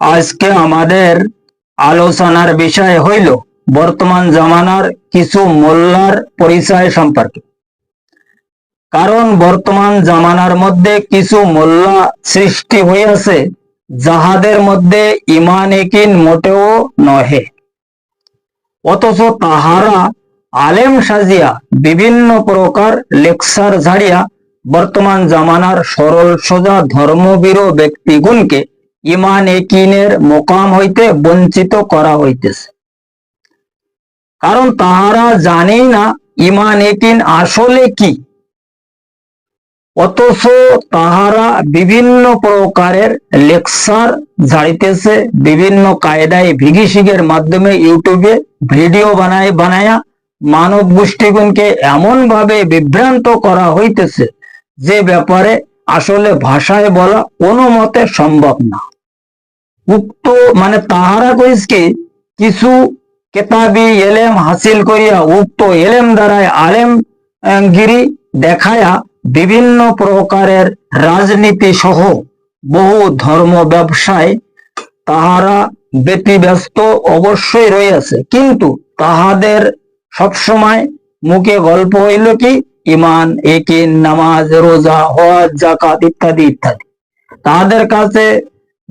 আজকে আমাদের আলোচনার বিষয় হইল বর্তমান জামানার কিছু মোল্লার পরিচয় সম্পর্কে। কারণ বর্তমান জামানার মধ্যে কিছু মোল্লা সৃষ্টি হইয়াছে যাহাদের মধ্যে ইমান একিন মোটেও নহে। অথচ তাহারা আলেম সাজিয়া বিভিন্ন প্রকার লেকচার ঝাড়িয়া বর্তমান জামানার সরল সোজা ধর্মবীর ব্যক্তিগুণকে ইমান একিনের মোকাম হইতে বঞ্চিত করা হইতেছে। কারণ তাহারা জানেই না ইমান একিন আসলে কি। অথচ তাহারা বিভিন্ন প্রকারের লেকচার ঝাড়িতেছে, বিভিন্ন কায়দায় ভিগিসিগের মাধ্যমে ইউটিউবে ভিডিও বানায় বানায়া মানব গোষ্ঠীগুণকে এমন ভাবে বিভ্রান্ত করা হইতেছে, যে ব্যাপারে আসলে ভাষায় বলা কোনো মতে সম্ভব না। উক্ত মানে তাহারা কইসকে কিছু কেতাবি এলেম হাসিল করিয়া উক্ত এলেম দ্বারায় আলেম গিরি দেখায়া বিভিন্ন প্রকারের রাজনীতি সহ বহু ধর্ম ব্যবসায় তাহারা ব্যতিব্যস্ত অবশ্যই রয়েছে। কিন্তু তাহাদের সবসময় মুখে গল্প হইল কি ইমান একিন, নামাজ, রোজা, হজ জাকাত ইত্যাদি ইত্যাদি। তাদের কাছে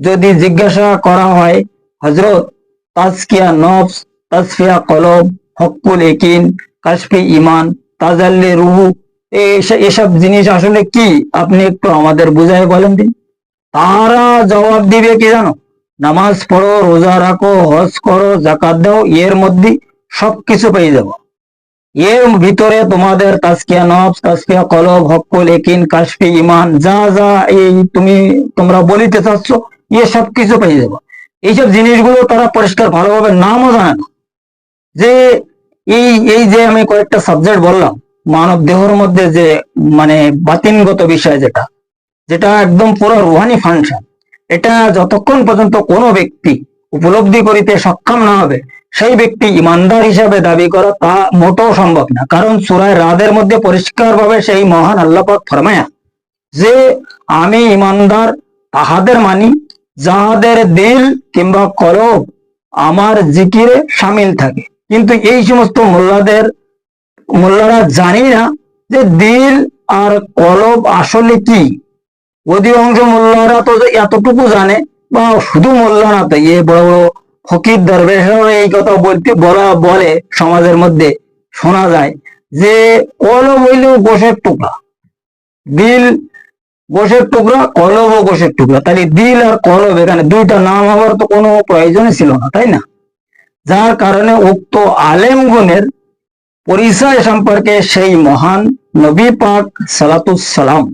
যদি জিজ্ঞাসা করা হয় হজরত তাজকিয়া নফস তাসফিয়া কলব, হকুল একিন, কাশফি ইমান তাজাল্লি রুহু এস- এসব জিনিস আসলে কি? আপনি একটু আমাদের বুঝাই বলেন দিন। তারা জবাব দিবে কি জানো? নামাজ পড়ো, রোজা রাখো, হজ করো জাকাত দাও, এর মধ্যে সবকিছু পেয়ে যাব। এর ভিতরে তোমাদের তাসকিয়া নফস তাসকিয়া কলব হকুল একিন কাশফি ইমান যা যা এই তুমি, তোমরা বলিতে চাচ্ছ পেয়ে যাব। এইসব জিনিসগুলো তারা পরিষ্কার ভালোভাবে নামও জানে না। যে এই এই যে আমি কয়েকটা সাবজেক্ট বললাম, মানব দেহর মধ্যে যে মানে বাতিনগত বিষয় যেটা যেটা একদম পুরো রুহানি ফাংশন এটা যতক্ষণ পর্যন্ত কোনো ব্যক্তি উপলব্ধি করিতে সক্ষম না হবে সেই ব্যক্তি ইমানদার হিসাবে দাবি করা তা মোটেও সম্ভব না। কারণ সুরায় রাদের মধ্যে পরিষ্কারভাবে সেই মহান আল্লাপাক ফরমায়া, যে আমি ইমানদার তাহাদের মানি, যাহাদের দিল কিংবা কলব আমার জিকিরে সামিল থাকে। কিন্তু এই সমস্ত মোল্লাদের, মোল্লারা জানি না যে দিল আর কলব আসলে কি। অধিকাংশ মোল্লারা তো এতটুকু জানে বা শুধু মোল্লা না তো এ বড় বড় ফকির দরবেশরাও এই কথা বলতে বলা বলে সমাজের মধ্যে শোনা যায় যে কলব হইলেও গোষের টুকরা। দিল গোষের টুকরা কলব ও গোষের টুকরা। তাহলে দিল আর কলব এখানে দুইটা নাম হওয়ার তো কোনো প্রয়োজনই ছিল না, তাই না? যার কারণে উক্ত আলেম গুণের পরিচয় সম্পর্কে সেই মহান নবী পাক সালাতুসালাম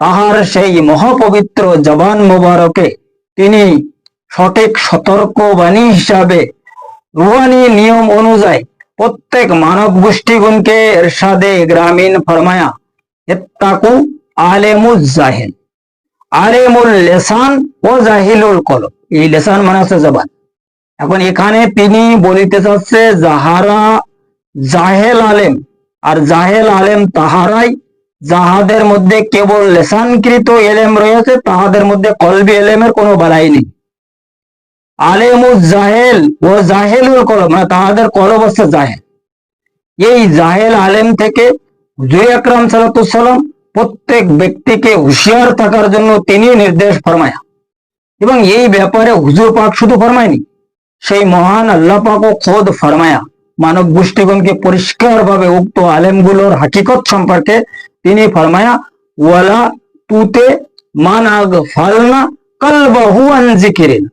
তাহার সেই মহাপবিত্র জবান মোবারকে তিনি সঠিক সতর্কবাণী হিসাবে রুহানি নিয়ম অনুযায়ী প্রত্যেক মানব গোষ্ঠীগুণকে এরশাদে গ্রামীণ ফরমায়া, ইত্তাকু আলেমুজ জাহিল। আলেমুল লেসান ও জাহিলুল কলব। এই লেসান মানে হচ্ছে জবান। এখন এখানে তিনি বলিতে চাচ্ছে, যাহারা জাহেল আলেম আর জাহেল আলেম তাহারাই, যাহাদের মধ্যে কেবল লেসানকৃত এলেম রয়েছে, তাহাদের মধ্যে কলবি এলেমের কোনো বালাই নেই। আলেমুজ জাহেল ও জাহেলুল কলব মানে তাহাদের কলব হচ্ছে জাহেল। এই জাহেল আলেম থেকে হুজুর আকরাম সালাম প্রত্যেক ব্যক্তিকে হুঁশিয়ার থাকার জন্য তিনি নির্দেশ ফরমায়া। এবং এই ব্যাপারে হুজুর পাক শুধু ফরমায়নি, সেই মহান আল্লাহ পাকও খোদ ফরমায়া। মানব গোষ্ঠীগণকে পরিষ্কার ভাবে উক্ত আলেমগুলোর হাকিকত সম্পর্কে তিনি ফরমায়া, ওয়ালা তুতে মান আগ ফালনা কালবাহু আন জিকিরিন।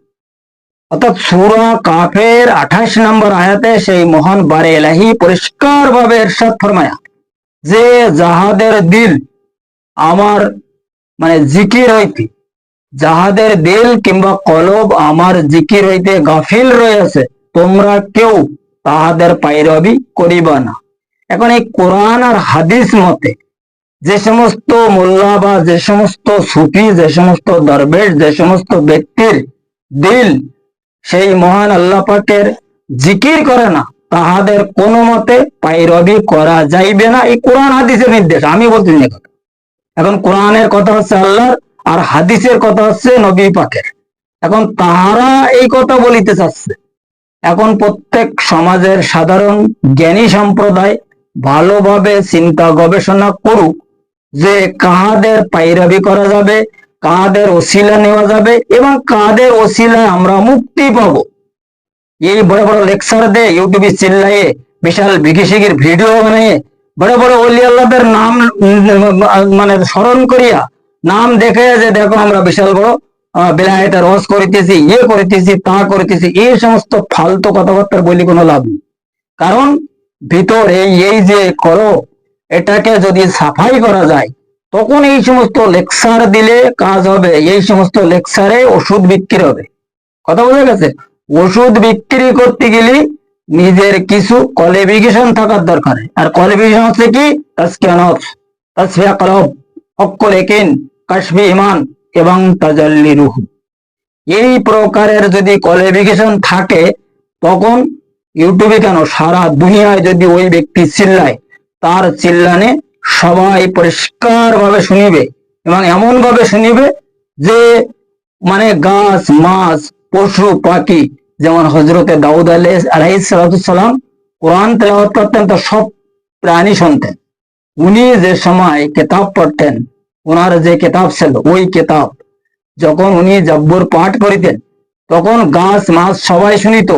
অর্থাৎ সুরা কাফের আঠাশ নম্বর আয়াতে সেই মহান বারে এলাহি পরিষ্কার ভাবে এরশাদ ফরমায়া, যে যাহাদের দিল আমার মানে জিকির হইতে, যাহাদের দিল কিংবা কলব আমার জিকির হইতে গাফিল রয়েছে, তোমরা কেউ তাহাদের পাইরবি করিবা না। এখন এই কোরআন আর হাদিস মতে যে সমস্ত মোল্লা বা যে সমস্ত সুফি, যে সমস্ত দরবেশ, যে সমস্ত ব্যক্তির দিল সেই মহান আল্লাহ পাকের জিকির করে না। তাহাদের কোনো মতে পাইরবি করা যাইবে না। এই কোরআন হাদিসের নির্দেশ। আমি কথা। এখন কোরআনের কথা হচ্ছে আল্লাহর আর হাদিসের কথা হচ্ছে নবী পাকের। এখন তাহারা এই কথা বলিতে চাচ্ছে। এখন প্রত্যেক সমাজের সাধারণ জ্ঞানী সম্প্রদায় ভালোভাবে চিন্তা গবেষণা করুক যে কাহাদের পাইরাবি করা যাবে কাহাদের ওসিলা নেওয়া যাবে এবং কাদের ওসিলায় আমরা মুক্তি পাব। এই বড় বড় লেকচার দে ইউটিউবে চিল্লায়ে বিশাল বিঘিসিগির ভিডিও বানিয়ে বড় বড় অলি আল্লাহদের নাম মানে স্মরণ করিয়া নাম দেখে যে দেখো আমরা বিশাল বড় বিলায়তে রস করিতেছি ইয়ে করিতেছি, তা করিতেছি, এই সমস্ত ফালতু কথাবার্তার বলি কোনো লাভ নেই। কারণ ভিতরে এই যে করো, এটাকে যদি সাফাই করা যায় তখন এই সমস্ত লেকচার দিলে কাজ হবে। এই সমস্ত লেকচারে ওষুধ বিক্রি হবে। কথা বোঝা গেছে? ওষুধ বিক্রি করতে গেলে নিজের কিছু কোয়ালিফিকেশন থাকার দরকার। আর কোয়ালিফিকেশন হচ্ছে কি? তাসকিয়ানত তাসফিয়া কলব, অক্কল একিন, কাশফি ইমান এবং তাজাল্লি রুহ। এই প্রকারের যদি কোয়ালিফিকেশন থাকে, তখন ইউটিউবে কেন সারা দুনিয়ায় যদি ওই ব্যক্তি চিল্লায়, তার চিল্লানে সবাই পরিষ্কার ভাবে শুনিবে এবং এমন ভাবে শুনিবে যে মানে গাছ, মাছ, পশু, পাখি, যেমন হজরতে দাউদ আলাইসালাম কোরআন তেলাওয়াত করতেন, তো সব প্রাণী শুনতেন। উনি যে সময় কেতাব পড়তেন ওনার যে কেতাব ছিল, ওই কেতাব, যখন উনি জব্বর পাঠ করিতেন, তখন গাছ, মাছ সবাই শুনিত।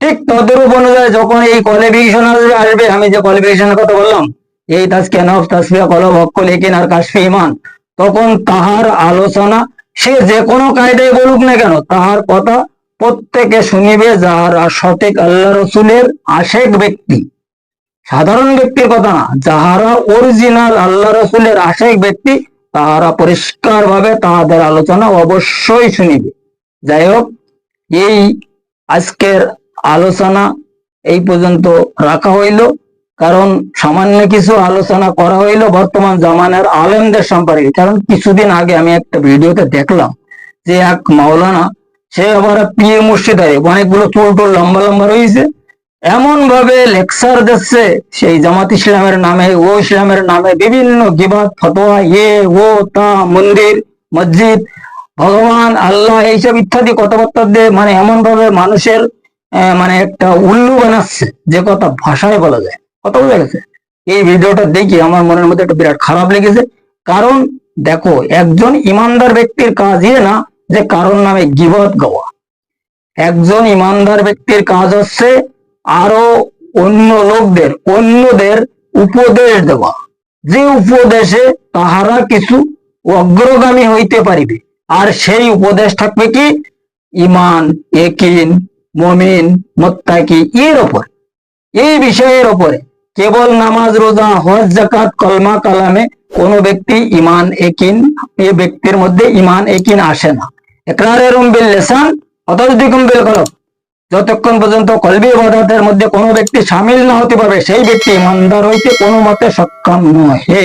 ঠিক তদরূপ অনুযায়ী যখন এই কোয়ালিফিকেশন আসবে আসবে, আমি যে কোয়ালিফিকেশনের কথা বললাম এই তাজকে নফ তাসফিয়া কলব হক্ক লেকিন আর কাশফি ইমান? তখন তাহার আলোচনা, সে যে কোনো কায়দায় বলুক না কেন, তাহার কথা প্রত্যেকে শুনিবে যাহারা সঠিক আল্লাহ রসুলের আশেক ব্যক্তি। সাধারণ ব্যক্তির কথা না, যাহারা অরিজিনাল আল্লাহ রসুলের আশেক ব্যক্তি, তাহারা পরিষ্কার ভাবে তাহাদের আলোচনা অবশ্যই শুনিবে। যাই হোক, এই আজকের আলোচনা এই পর্যন্ত রাখা হইল। কারণ সামান্য কিছু আলোচনা করা হইল বর্তমান জামানার আলেমদের সম্পর্কে। কারণ কিছুদিন আগে আমি একটা ভিডিওতে দেখলাম যে এক মাওলানা, সে আবার পীর মুর্শিদারে, অনেকগুলো চুল টুল লম্বা লম্বা রয়েছে। এমন ভাবে লেকচার দিচ্ছে সেই জামাত ইসলামের নামে, ও ইসলামের নামে বিভিন্ন গিবাদ, ফতোয়া ইয়ে ও, তা, মন্দির, মসজিদ, ভগবান, আল্লাহ এইসব ইত্যাদি কথাবার্তা দিয়ে মানে এমন ভাবে মানুষের মানে একটা উল্লু বানাচ্ছে, যে কথা ভাষায় বলা যায়। কথা বোঝা গেছে? এই ভিডিওটা দেখি আমার মনের মধ্যে একটা বিরাট খারাপ লেগেছে। কারণ দেখো, একজন ইমানদার ব্যক্তির কাজ ইয়ে না যে কারোর নামে গিবত গাওয়া। একজন ইমানদার ব্যক্তির কাজ হচ্ছে আরও অন্য লোকদের, অন্যদের উপদেশ দেওয়া। যে উপদেশে তাহারা কিছু অগ্রগামী হইতে পারিবে। আর সেই উপদেশ থাকবে কি? ইমান একিন, মমিন, মোত্তাকি, এর ওপর এই বিষয়ের ওপরে কেবল নামাজ, রোজা, হজ জাকাত কলমা, কালামে কোন ব্যক্তি ইমান একিন, এ ব্যক্তির মধ্যে ইমান একিন আসে না। একরারের বিল লেসান অতদিকুম যতক্ষণ পর্যন্ত কলবি ইবাদতের মধ্যে কোনো ব্যক্তি সামিল না হতে পারবে, সেই ব্যক্তি ইমানদার হইতে কোনো মতে সক্ষম নহে।